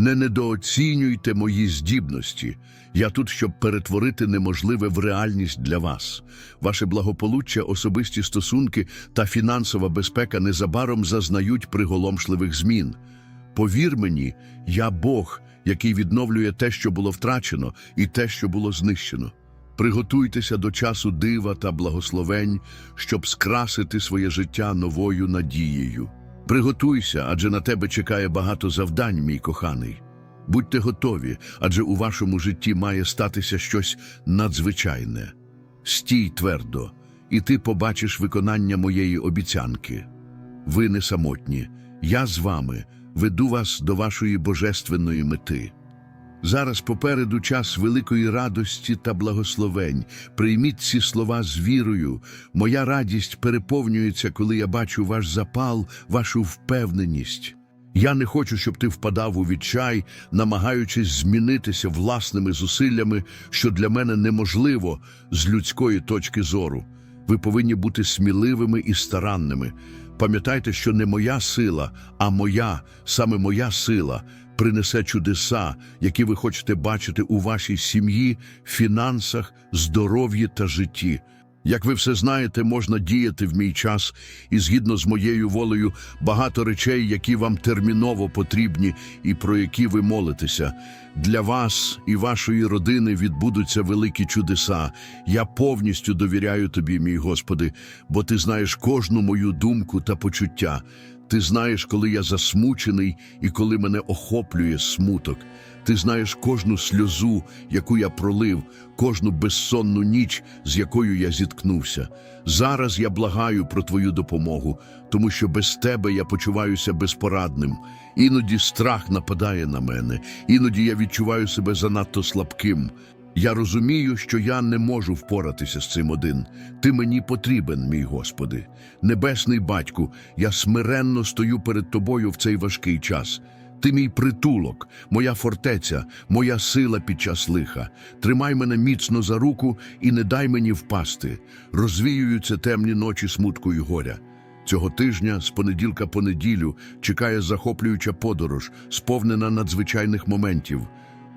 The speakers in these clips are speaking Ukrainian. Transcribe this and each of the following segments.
Не недооцінюйте мої здібності. Я тут, щоб перетворити неможливе в реальність для вас. Ваше благополуччя, особисті стосунки та фінансова безпека незабаром зазнають приголомшливих змін. Повір мені, я Бог, який відновлює те, що було втрачено, і те, що було знищено. Приготуйтеся до часу дива та благословень, щоб скрасити своє життя новою надією. Приготуйся, адже на тебе чекає багато завдань, мій коханий. Будьте готові, адже у вашому житті має статися щось надзвичайне. Стій твердо, і ти побачиш виконання моєї обіцянки. Ви не самотні, я з вами веду вас до вашої божественної мети. Зараз попереду час великої радості та благословень. Прийміть ці слова з вірою. Моя радість переповнюється, коли я бачу ваш запал, вашу впевненість. Я не хочу, щоб ти впадав у відчай, намагаючись змінитися власними зусиллями, що для мене неможливо з людської точки зору. Ви повинні бути сміливими і старанними. Пам'ятайте, що не моя сила, а моя, саме моя сила, принесе чудеса, які ви хочете бачити у вашій сім'ї, фінансах, здоров'ї та житті. Як ви все знаєте, можна діяти в мій час, і згідно з моєю волею, багато речей, які вам терміново потрібні і про які ви молитеся. Для вас і вашої родини відбудуться великі чудеса. Я повністю довіряю тобі, мій Господи, бо ти знаєш кожну мою думку та почуття. Ти знаєш, коли я засмучений і коли мене охоплює смуток. Ти знаєш кожну сльозу, яку я пролив, кожну безсонну ніч, з якою я зіткнувся. Зараз я благаю про твою допомогу, тому що без тебе я почуваюся безпорадним. Іноді страх нападає на мене, іноді я відчуваю себе занадто слабким. Я розумію, що я не можу впоратися з цим один. Ти мені потрібен, мій Господи. Небесний батьку, я смиренно стою перед тобою в цей важкий час. Ти мій притулок, моя фортеця, моя сила під час лиха. Тримай мене міцно за руку і не дай мені впасти. Розвіюються темні ночі смутку і горя. Цього тижня, з понеділка по неділю, чекає захоплююча подорож, сповнена надзвичайних моментів.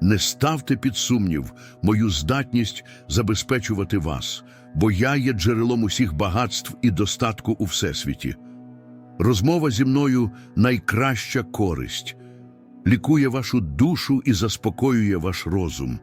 Не ставте під сумнів мою здатність забезпечувати вас, бо я є джерелом усіх багатств і достатку у всесвіті. Розмова зі мною найкраща користь, лікує вашу душу і заспокоює ваш розум.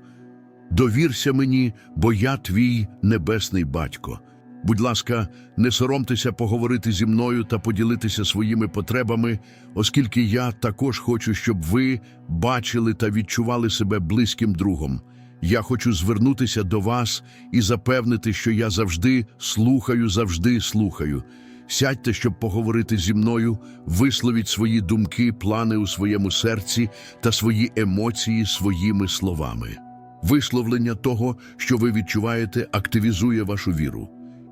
Довірся мені, бо я твій небесний батько. Будь ласка, не соромтеся поговорити зі мною та поділитися своїми потребами, оскільки я також хочу, щоб ви бачили та відчували себе близьким другом. Я хочу звернутися до вас і запевнити, що я завжди слухаю, завжди слухаю. Сядьте, щоб поговорити зі мною, висловіть свої думки, плани у своєму серці та свої емоції своїми словами. Висловлення того, що ви відчуваєте, активізує вашу віру,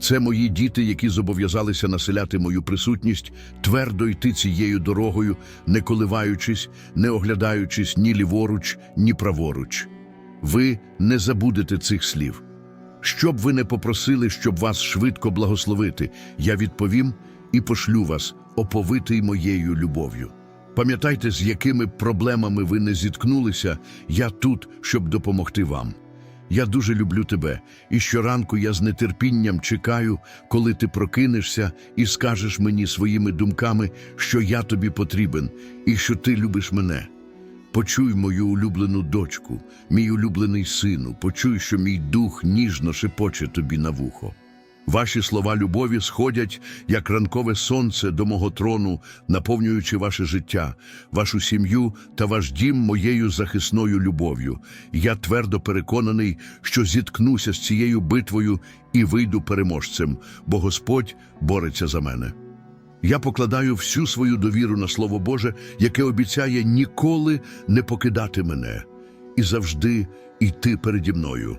Це мої діти, які зобов'язалися населяти мою присутність, твердо йти цією дорогою, не коливаючись, не оглядаючись ні ліворуч, ні праворуч. Ви не забудете цих слів. Що б ви не попросили, щоб вас швидко благословити, я відповім і пошлю вас, оповитий моєю любов'ю. Пам'ятайте, з якими проблемами ви не зіткнулися, я тут, щоб допомогти вам. Я дуже люблю тебе, і щоранку я з нетерпінням чекаю, коли ти прокинешся і скажеш мені своїми думками, що я тобі потрібен і що ти любиш мене. Почуй мою улюблену дочку, мій улюблений сину, почуй, що мій дух ніжно шепоче тобі на вухо. Ваші слова любові сходять, як ранкове сонце до мого трону, наповнюючи ваше життя, вашу сім'ю та ваш дім моєю захисною любов'ю. Я твердо переконаний, що зіткнуся з цією битвою і вийду переможцем, бо Господь бореться за мене. Я покладаю всю свою довіру на Слово Боже, яке обіцяє ніколи не покидати мене і завжди йти переді мною.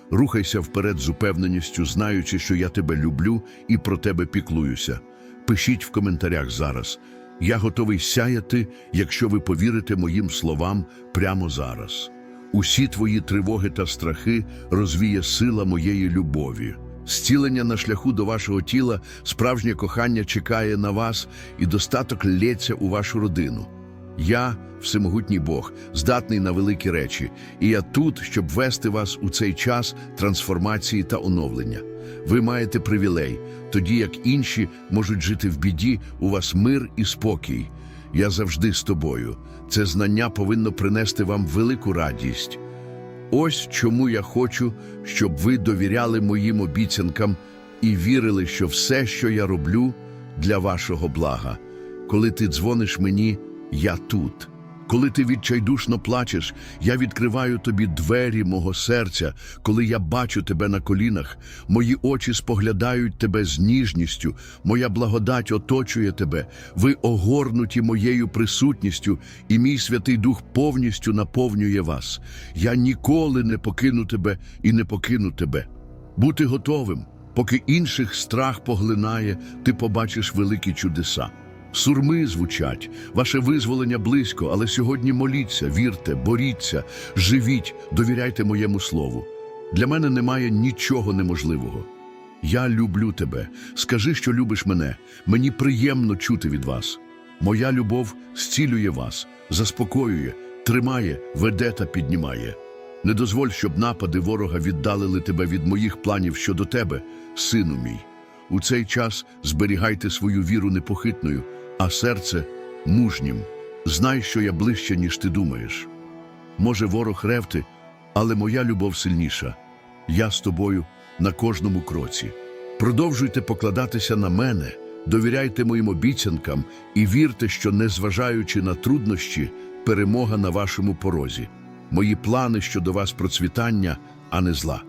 Рухайся вперед з упевненістю, знаючи, що я тебе люблю і про тебе піклуюся. Пишіть в коментарях зараз. Я готовий сяяти, якщо ви повірите моїм словам прямо зараз. Усі твої тривоги та страхи розвіє сила моєї любові. Зцілення на шляху до вашого тіла, справжнє кохання чекає на вас і достаток лється у вашу родину. Я, всемогутній Бог, здатний на великі речі, і я тут, щоб вести вас у цей час трансформації та оновлення. Ви маєте привілей, тоді як інші можуть жити в біді, у вас мир і спокій. Я завжди з тобою. Це знання повинно принести вам велику радість. Ось чому я хочу, щоб ви довіряли моїм обіцянкам і вірили, що все, що я роблю, для вашого блага. Коли ти дзвониш мені, я тут. Коли ти відчайдушно плачеш, я відкриваю тобі двері мого серця. Коли я бачу тебе на колінах, мої очі споглядають тебе з ніжністю, моя благодать оточує тебе. Ви огорнуті моєю присутністю, і мій Святий Дух повністю наповнює вас. Я ніколи не покину тебе і не покину тебе. Бути готовим, поки інших страх поглинає, ти побачиш великі чудеса. Сурми звучать, ваше визволення близько, але сьогодні моліться, вірте, боріться, живіть, довіряйте моєму слову. Для мене немає нічого неможливого. Я люблю тебе. Скажи, що любиш мене. Мені приємно чути від вас. Моя любов зцілює вас, заспокоює, тримає, веде та піднімає. Не дозволь, щоб напади ворога віддалили тебе від моїх планів щодо тебе, сину мій. У цей час зберігайте свою віру непохитною, а серце мужнім. Знай, що я ближче, ніж ти думаєш. Може, ворог ревти, але моя любов сильніша. Я з тобою на кожному кроці. Продовжуйте покладатися на мене, довіряйте моїм обіцянкам і вірте, що, незважаючи на труднощі, перемога на вашому порозі. Мої плани щодо вас процвітання, а не зла.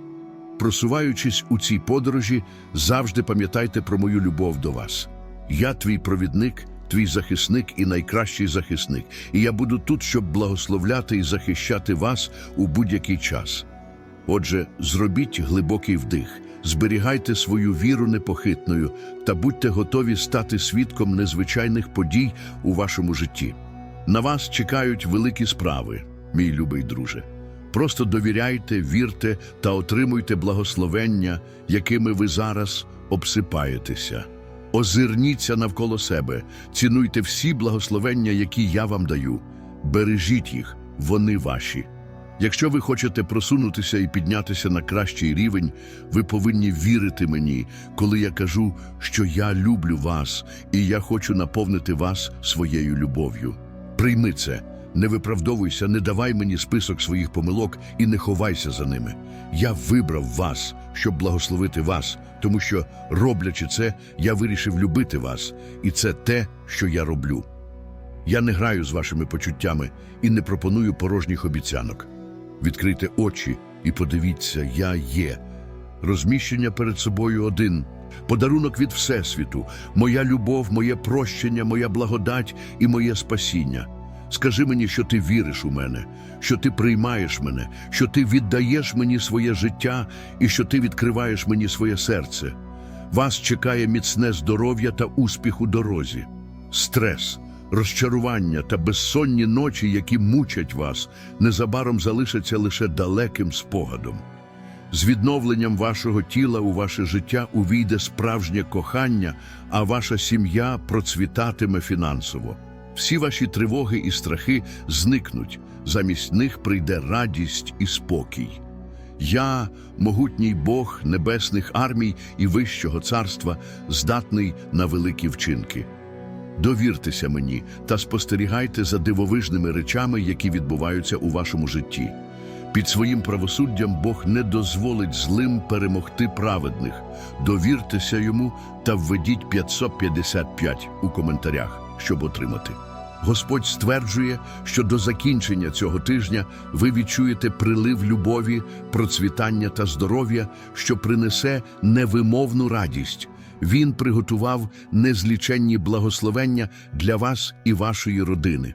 Просуваючись у цій подорожі, завжди пам'ятайте про мою любов до вас. Я твій провідник, твій захисник і найкращий захисник, і я буду тут, щоб благословляти і захищати вас у будь-який час. Отже, зробіть глибокий вдих, зберігайте свою віру непохитною та будьте готові стати свідком незвичайних подій у вашому житті. На вас чекають великі справи, мій любий друже. Просто довіряйте, вірте та отримуйте благословення, якими ви зараз обсипаєтеся. Озирніться навколо себе, цінуйте всі благословення, які я вам даю. Бережіть їх, вони ваші. Якщо ви хочете просунутися і піднятися на кращий рівень, ви повинні вірити мені, коли я кажу, що я люблю вас і я хочу наповнити вас своєю любов'ю. Прийми це, не виправдовуйся, не давай мені список своїх помилок і не ховайся за ними. Я вибрав вас, щоб благословити вас, тому що, роблячи це, я вирішив любити вас, і це те, що я роблю. Я не граю з вашими почуттями і не пропоную порожніх обіцянок. Відкрийте очі і подивіться, я є. Розміщення перед собою один. Подарунок від Всесвіту, моя любов, моє прощення, моя благодать і моє спасіння. Скажи мені, що ти віриш у мене, що ти приймаєш мене, що ти віддаєш мені своє життя і що ти відкриваєш мені своє серце. Вас чекає міцне здоров'я та успіх у дорозі. Стрес, розчарування та безсонні ночі, які мучать вас, незабаром залишаться лише далеким спогадом. З відновленням вашого тіла у ваше життя увійде справжнє кохання, а ваша сім'я процвітатиме фінансово. Всі ваші тривоги і страхи зникнуть, замість них прийде радість і спокій. Я, могутній Бог небесних армій і вищого царства, здатний на великі вчинки. Довіртеся мені та спостерігайте за дивовижними речами, які відбуваються у вашому житті. Під своїм правосуддям Бог не дозволить злим перемогти праведних. Довіртеся йому та введіть 555 у коментарях, щоб отримати. Господь стверджує, що до закінчення цього тижня ви відчуєте прилив любові, процвітання та здоров'я, що принесе невимовну радість. Він приготував незліченні благословення для вас і вашої родини.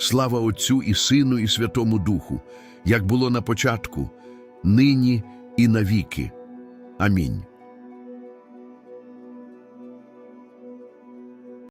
Слава Отцю і Сину, і Святому Духу, як було на початку, нині і навіки. Амінь.